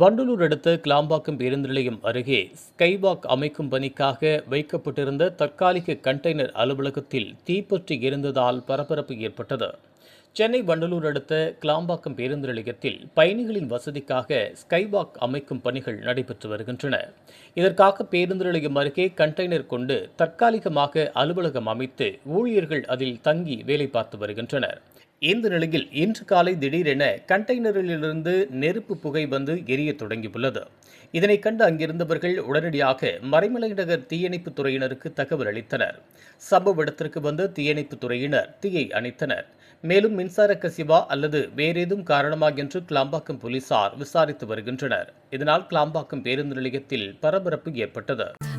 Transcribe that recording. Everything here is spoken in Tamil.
வண்டலூர் அடுத்த கிளாம்பாக்கம் பேருந்து நிலையம் அருகே ஸ்கைவாக் அமைக்கும் பணிக்காக வைக்கப்பட்டிருந்த தற்காலிக கண்டெய்னர் அலுவலகத்தில் தீப்பற்றி எரிந்ததால் பரபரப்பு ஏற்பட்டது. சென்னை வண்டலூர் அடுத்த கிளாம்பாக்கம் பேருந்து நிலையத்தில் பயணிகளின் வசதிக்காக ஸ்கைவாக் அமைக்கும் பணிகள் நடைபெற்று வருகின்றன. இதற்காக பேருந்து நிலையம் அருகே கண்டெய்னர் கொண்டு தற்காலிகமாக அலுவலகம் அமைத்து ஊழியர்கள் அதில் தங்கி வேலை பார்த்து வருகின்றனர். இந்த நிலையில் இன்று காலை திடீரென கண்டெய்னரிலிருந்து நெருப்பு புகை வந்து எரிய தொடங்கியுள்ளது. இதனை கண்டு அங்கிருந்தவர்கள் உடனடியாக மறைமலை நகர் தீயணைப்புத் துறையினருக்கு தகவல் அளித்தனர். சம்பவ இடத்திற்கு வந்த தீயணைப்புத் துறையினர் தீயை அணைத்தனர். மேலும் மின்சார கசிவா அல்லது வேறேதும் காரணமா என்று கிளாம்பாக்கம் போலீசார் விசாரித்து வருகின்றனர். இதனால் கிளாம்பாக்கம் பேருந்து நிலையத்தில் பரபரப்பு ஏற்பட்டது.